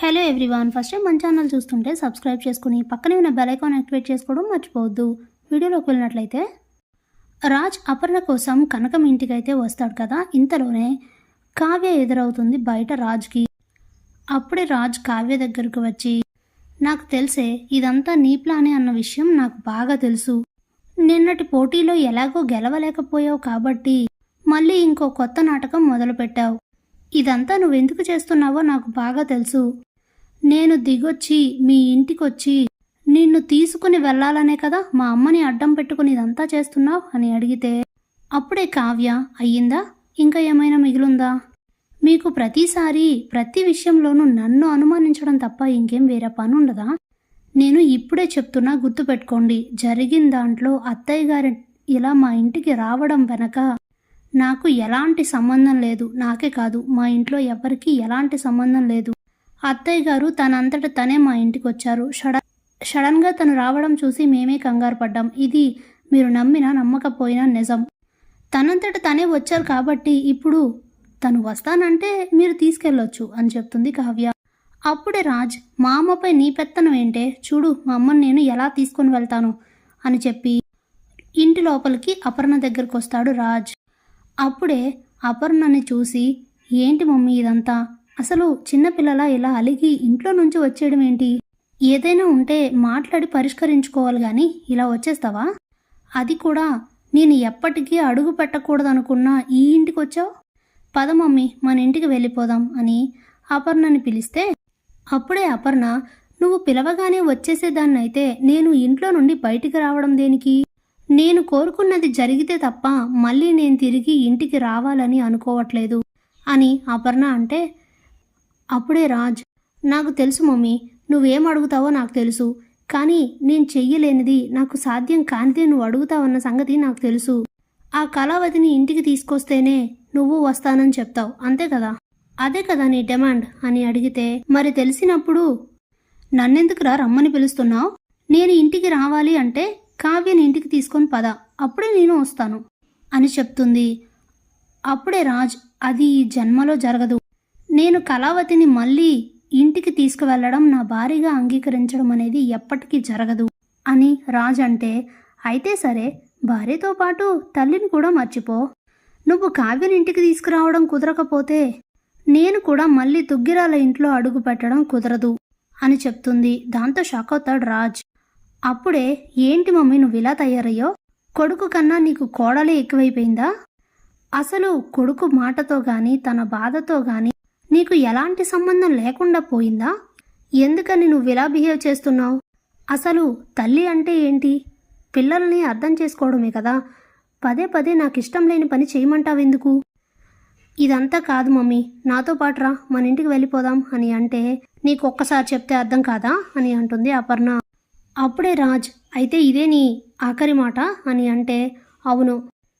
Hello everyone first time మన channel చూస్తుంటే subscribe చేసుకుని పక్కనే ఉన్న బెల్ ఐకాన్ యాక్టివేట్ చేసుకోవడం మర్చిపోవద్దు. వీడియోలోకి వెళ్ళినట్లయితే రాజ్ అపర్ణ కోసం కనకం ఇంటికైతే వస్తాడు కదా? ఇంతలోనే కావ్య ఎదురవుతుంది బయట రాజ్కి. అప్పుడే రాజ్ కావ్య దగ్గరకు వచ్చి నాకు తెలిసే ఇదంతా నీ ప్లానే అన్న విషయం నాకు బాగా తెలుసు. నిన్నటి పోటీలో ఎలాగో గెలవలేకపోయావు కాబట్టి మళ్ళీ ఇంకో కొత్త నాటకం మొదలుపెట్టావు. ఇదంతా నువ్వెందుకు చేస్తున్నావో నాకు బాగా తెలుసు. నేను దిగొచ్చి మీ ఇంటికొచ్చి నిన్ను తీసుకుని వెళ్ళాలనే కదా మా అమ్మని అడ్డం పెట్టుకుని ఇదంతా చేస్తున్నావు అని అడిగితే అప్పుడే కావ్య అయ్యిందా? ఇంకా ఏమైనా మిగిలుందా? మీకు ప్రతిసారి ప్రతి విషయంలోనూ నన్ను అనుమానించడం తప్ప ఇంకేం వేరే పని ఉండదా నేను ఇప్పుడే చెప్తున్నా గుర్తుపెట్టుకోండి జరిగిన దాంట్లో అత్తయ్య గారి ఇలా మా ఇంటికి రావడం వెనక నాకు ఎలాంటి సంబంధం లేదు. నాకే కాదు మా ఇంట్లో ఎవరికీ ఎలాంటి సంబంధం లేదు. అత్తయ్య గారు తనంతట తనే మా ఇంటికి వచ్చారు సడన్ సడన్గా తను రావడం చూసి మేమే కంగారు పడ్డాం. ఇది మీరు నమ్మినా నమ్మకపోయినా నిజం. తనంతట తనే వచ్చారు కాబట్టి ఇప్పుడు తను వస్తానంటే మీరు తీసుకెళ్ళొచ్చు అని చెప్తుంది కావ్య. అప్పుడే రాజ్ మా అమ్మపై నీ పెత్తనం ఏంటే? చూడు మా అమ్మని నేను ఎలా తీసుకొని వెళ్తాను? అని చెప్పి ఇంటి లోపలికి అపర్ణ దగ్గరకు వస్తాడు రాజ్. అప్పుడే అపర్ణని చూసి ఏంటి మమ్మీ ఇదంతా? అసలు చిన్నపిల్లల ఇలా అలిగి ఇంట్లో నుంచి వచ్చేయడం ఏంటి? ఏదైనా ఉంటే మాట్లాడి పరిష్కరించుకోవాలి కానీ ఇలా వచ్చేస్తావా? అది కూడా నేను ఎప్పటికీ అడుగు పెట్టకూడదనుకున్నా ఈ ఇంటికి వచ్చావు? పద మమ్మీ మన ఇంటికి వెళ్ళిపోదాం అని అపర్ణని పిలిస్తే అప్పుడే అపర్ణ నువ్వు పిలవగానే వచ్చేసేదాన్నైతే నేను ఇంట్లో నుండి బయటికి రావడం దేనికి? నేను కోరుకున్నది జరిగితే తప్ప మళ్ళీ నేను తిరిగి ఇంటికి రావాలని అనుకోవట్లేదు అని అపర్ణ అంటే అప్పుడే రాజ్ నాకు తెలుసు మమ్మీ నువ్వేం అడుగుతావో నాకు తెలుసు కానీ నేను చెయ్యలేనిది నాకు సాధ్యం కానిదే నువ్వు అడుగుతావన్న సంగతి నాకు తెలుసు. ఆ కళావతిని ఇంటికి తీసుకొస్తేనే నువ్వు వస్తానని చెప్తావు అంతే కదా? అదే కదా నీ డిమాండ్? అని అడిగితే మరి తెలిసినప్పుడు నన్నెందుకురా రమ్మని పిలుస్తున్నావు? నేను ఇంటికి రావాలి అంటే కావ్యని ఇంటికి తీసుకొని పద అప్పుడే నేను వస్తాను అని చెప్తుంది. అప్పుడే రాజ్ అది ఈ జన్మలో జరగదు. నేను కళావతిని మళ్ళీ ఇంటికి తీసుకువెళ్ళడం నా భారీగా అంగీకరించడం అనేది ఎప్పటికీ జరగదు అని రాజ్ అంటే అయితే సరే భార్యతో పాటు తల్లిని కూడా మర్చిపో. నువ్వు కావ్యని ఇంటికి తీసుకురావడం కుదరకపోతే నేను కూడా మళ్ళీ దుగ్గిరాల ఇంట్లో అడుగు పెట్టడం కుదరదు అని చెప్తుంది. దాంతో షాక్ అవుతాడు రాజ్. అప్పుడే ఏంటి మమ్మీ నువ్వు ఇలా తయారయ్యో? కొడుకు కన్నా నీకు కోడలే ఎక్కువైపోయిందా? అసలు కొడుకు మాటతో గాని తన బాధతో గాని నీకు ఎలాంటి సంబంధం లేకుండా పోయిందా? ఎందుకని నువ్వు ఇలా బిహేవ్ చేస్తున్నావు? అసలు తల్లి అంటే ఏంటి? పిల్లల్ని అర్థం చేసుకోవడమే కదా. పదే పదే నాకు ఇష్టం లేని పని చేయమంటావెందుకు? ఇదంతా కాదు మమ్మీ. నాతో పాటు రా. మన ఇంటికి వెళ్ళిపోదాం అని అంటే నీకు ఒక్కసారి చెప్తే అర్థం కాదా? అని అంటుంది అపర్ణ. అప్పుడే రాజ్ అయితే ఇదే నీ ఆఖరి మాట? అని అంటే అవును.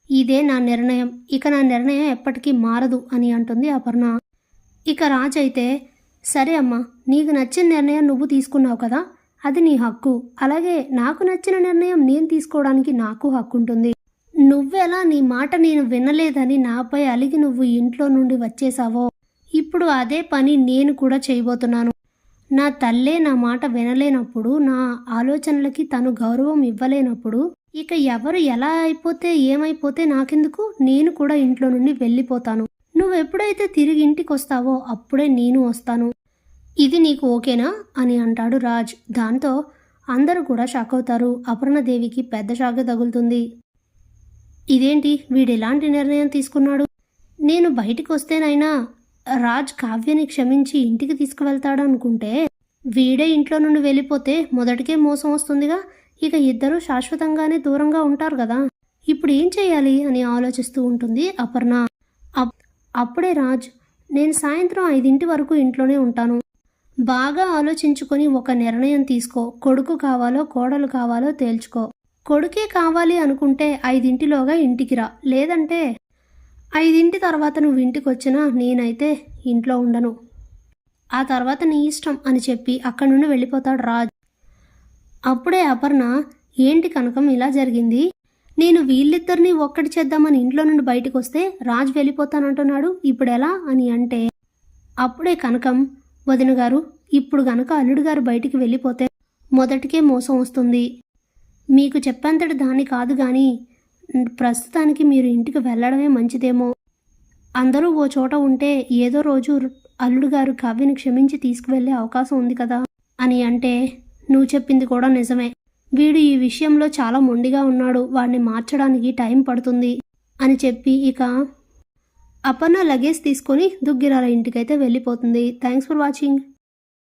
ఇదే నా నిర్ణయం. ఇక నా నిర్ణయం ఎప్పటికీ మారదు అని అంటుంది అపర్ణ. ఇక రాజ్ అయితే సరే అమ్మా నీకు నచ్చిన నిర్ణయం నువ్వు తీసుకున్నావు కదా అది నీ హక్కు. అలాగే నాకు నచ్చిన నిర్ణయం నేను తీసుకోవడానికి నాకు హక్కు ఉంటుంది నువ్వెలా నీ మాట నేను వినలేదని నాపై అలిగి నువ్వు ఇంట్లో నుండి వచ్చేసావో ఇప్పుడు అదే పని నేను కూడా చేయబోతున్నాను. నా తల్లే నా మాట వినలేనప్పుడు నా ఆలోచనలకి తను గౌరవం ఇవ్వలేనప్పుడు ఇక ఎవరు ఎలా అయిపోతే ఏమైపోతే నాకెందుకు? నేను కూడా ఇంట్లో నుండి వెళ్ళిపోతాను. నువ్వెప్పుడైతే తిరిగి ఇంటికి వస్తావో అప్పుడే నేను వస్తాను. ఇది నీకు ఓకేనా? అని అంటాడు రాజ్. దాంతో అందరూ కూడా షాక్ అవుతారు అపర్ణదేవికి పెద్ద షాక్ తగులుతుంది. ఇదేంటి? వీడు ఎలాంటి నిర్ణయం తీసుకున్నాడు? నేను బయటికి వస్తేనైనా రాజ్ కావ్యని క్షమించి ఇంటికి తీసుకువెళ్తాడు అనుకుంటే వీడే ఇంట్లో నుండి వెళ్ళిపోతే మొదటికే మోసం వస్తుందిగా. ఇక ఇద్దరూ శాశ్వతంగానే దూరంగా ఉంటారు కదా. ఇప్పుడు ఏం చేయాలి అని ఆలోచిస్తూ ఉంటుంది అపర్ణ. అప్- అప్పుడే రాజ్ నేను సాయంత్రం ఐదింటి వరకు ఇంట్లోనే ఉంటాను. బాగా ఆలోచించుకొని ఒక నిర్ణయం తీసుకో. కొడుకు కావాలో కోడలు కావాలో తేల్చుకో. కొడుకే కావాలి అనుకుంటే ఐదింటిలోగా ఇంటికి రా. లేదంటే ఐదింటి తర్వాత నువ్వు ఇంటికి వచ్చినా నేనైతే ఇంట్లో ఉండను. ఆ తర్వాత నీ ఇష్టం అని చెప్పి అక్కడి నుండి వెళ్ళిపోతాడు రాజ్. అప్పుడే అపర్ణ ఏంటి కనకం ఇలా జరిగింది? నేను వీళ్ళిద్దరిని ఒక్కటి చేద్దామని ఇంట్లో నుండి బయటకు వస్తే రాజ్ వెళ్ళిపోతానంటున్నాడు. ఇప్పుడు ఎలా అని అంటే అప్పుడే కనకం వదిన గారు ఇప్పుడు గనక అల్లుడు గారు బయటికి వెళ్ళిపోతే మొదటికే మోసం వస్తుంది. మీకు చెప్పేంతటి దాన్ని కాదు కానీ ప్రస్తుతానికి మీరు ఇంటికి వెళ్ళడమే మంచిదేమో. అందరూ ఓ చోట ఉంటే ఏదో రోజు అల్లుడు గారు కావ్యని క్షమించి తీసుకువెళ్ళే అవకాశం ఉంది కదా అని అంటే నువ్వు చెప్పింది కూడా నిజమే. వీడు ఈ విషయంలో చాలా మొండిగా ఉన్నాడు. వాడిని మార్చడానికి టైం పడుతుంది అని చెప్పి ఇక అపర్ణ లగేజ్ తీసుకొని దుగ్గిరాల ఇంటికైతే వెళ్ళిపోతుంది. Thanks for watching.